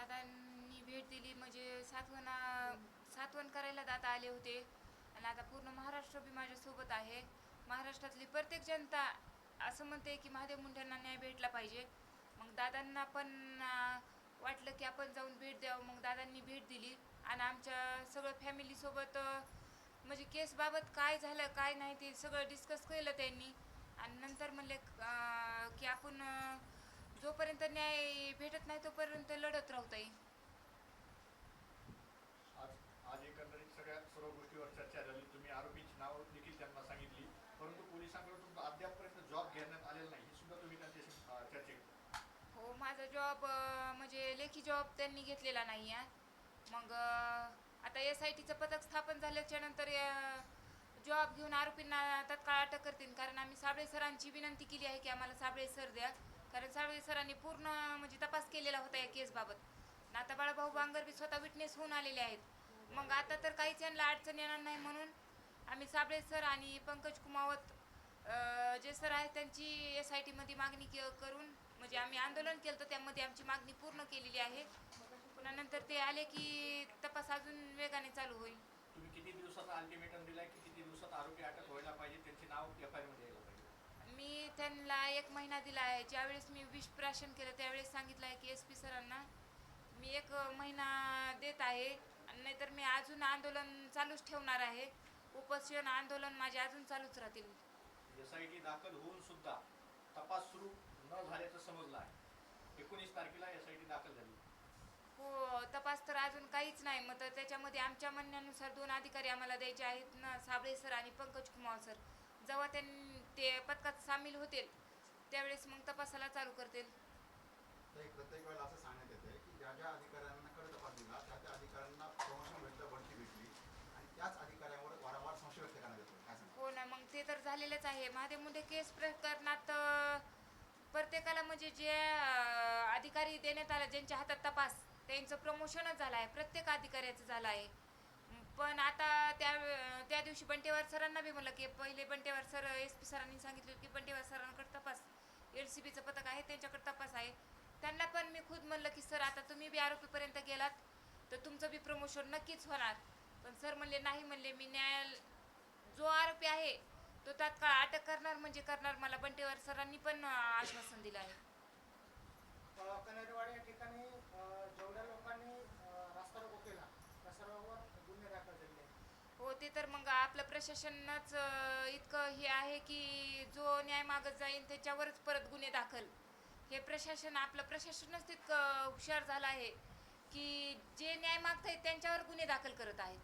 दादांनी भेट दिली म्हणजे सातवना सातवण करायला दादा आले होते. आणि आता पूर्ण महाराष्ट्र बी माझ्यासोबत आहे. महाराष्ट्रातली प्रत्येक जनता असं म्हणते की महादेव मुंढ्यांना न्याय भेटला पाहिजे. मग दादांना पण वाटलं की आपण जाऊन भेट द्यावं. मग दादांनी भेट दिली. आणि आमच्या सगळं फॅमिलीसोबत म्हणजे केसबाबत काय झालं काय नाही ते सगळं डिस्कस केलं त्यांनी. आणि नंतर म्हणले की आपण जोपर्यंत न्याय भेटत नाही तोपर्यंत लढत राहू ताई. आज आज एकंदरीत सगळ्या सर्व गोष्टीवर चर्चा झाली. तुम्ही आरोपीची नाव देखील त्यांना सांगितली. परंतु पोलिसांकडून तुमचा अद्यापपर्यंत जॉब घेण्यात आलेला नाही. हे सुद्धा तुम्ही त्यांच्याशी अं, चर्चा केली हो माझा जॉब म्हणजे लेखी जॉब त्यांनी घेतलेला नाही आहे. मग आता एस आय टीचं पथक स्थापन झाल्याच्यानंतर जॉब घेऊन आरोपींना तत्काळ अटक करतील. कारण आम्ही साबळे सरांची विनंती केली आहे की आम्हाला साबळे सर द्या. कारण साळवे सरांनी पूर्ण म्हणजे तपास केलेला होता या केसबाबत. आता बाळाभाऊ बांगर बी स्वतः विटनेस होऊन आलेले आहेत. मग आता तर काहीच यांना अडचण येणार नाही म्हणून आम्ही साबळे सर आणि पंकज कुमावत जे सर आहेत त्यांची एस आय टीमध्ये मागणी के करून म्हणजे आम्ही आंदोलन केलं तर त्यामध्ये आमची मागणी पूर्ण केलेली आहे. पुन्हा नंतर ते आले की तपास अजून वेगाने चालू होईल. तुम्ही किती दिवसात अल्टिमेटम दिलाय? किती दिवसात आरोपी अटक व्हायला पाहिजे? त्यांचे नाव एफ आयमध्ये मी त्यांना एक महिना दिला आहे. ज्यावेळेस मी विष प्राशन केलं त्यावेळेस सांगितलं आहे की एस पी सरांना मी एक महिना देत आहे. आणि नाहीतर मी अजून आंदोलन चालूच ठेवणार आहे. उपोषण आंदोलन माझे अजून चालूच राहतील. एस आय टी दाखल होऊन सुद्धा तपास सुरू न झाल्याचं समजलं आहे. एकोणीस तारखेला एस आय टी दाखल झाली. हो तपास तर अजून काहीच नाही. मग तर त्याच्यामध्ये आमच्या म्हणण्यानुसार दोन अधिकारी आम्हाला द्यायचे आहेत ना साबळे सर आणि पंकज कुमार सर. जेव्हा त्यांनी ते पथकात सामील होतील त्यावेळेस मग तपासाला चालू करतील. प्रत्येक वेळेला असं सांगण्यात येते की ज्या ज्या अधिकाऱ्यांकडे तपास दिला त्या त्या अधिकाऱ्यांना प्रमोशन भेटलं बढती भेटली. आणि त्याच अधिकाऱ्यांवर वारंवार संशय व्यक्त करण्यात येतो? हो ना मग ते तर झालेलेच आहे. महादेव मुंडे केस प्रकरणात प्रत्येकाला म्हणजे जे अधिकारी देण्यात आला ज्यांच्या हातात तपास त्यांचं प्रमोशनच झालं आहे. प्रत्येक अधिकाऱ्याचं झालं आहे. पण आता त्या त्या दिवशी बंटेवार सरांना बी म्हणलं की पहिले बंटेवार सर एस पी सरांनी सांगितलं की बंटेवार सरांकडे तपास. एल सी बीचं पथक आहे त्यांच्याकडे तपास आहे. त्यांना पण मी खुद म्हणलं की सर आता तुम्ही बी आरोपीपर्यंत गेलात तर तुमचं बी प्रमोशन नक्कीच होणार. पण सर म्हणले नाही म्हणले मी न्यायाल जो आरोपी आहे तो तात्काळ अटक करणार म्हणजे करणार. मला बंटेवार सरांनी पण आश्वासन दिलं आहे. आहेत हो ते तर मग आपलं प्रशासनच इतकं हे आहे की जो न्याय मागत जाईल त्याच्यावरच परत गुन्हे दाखल. हे प्रशासन आपलं प्रशासनच तितकं हुशार झालं आहे की जे न्याय मागतायत त्यांच्यावर गुन्हे दाखल करत आहेत.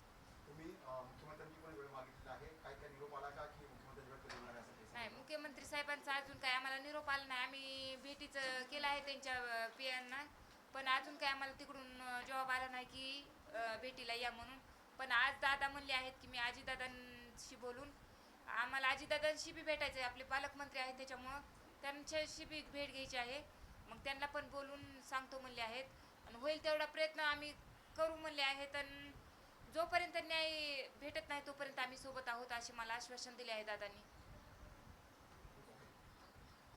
नाही? मुख्यमंत्री साहेबांचा अजून काय आम्हाला निरोप आला नाही. आम्ही भेटीचं केलं आहे त्यांच्या पी यांना पण अजून काय आम्हाला तिकडून अं, जवाब आला नाही की भेटीला या म्हणून. पण आज दादा म्हणले आहेत की मी आजीदादांशी बोलून आम्हाला आजीदादांशी बी भेटायचं आहे आपले पालकमंत्री आहेत त्याच्यामुळं त्यांच्याशी बी भेट घ्यायची आहे. मग त्यांना पण बोलून सांगतो म्हणले आहेत. आणि होईल तेवढा प्रयत्न आम्ही करू म्हणले आहेत आणि जोपर्यंत न्याय भेटत नाही तोपर्यंत आम्ही सोबत आहोत असे मला आश्वासन दिले आहे दादांनी.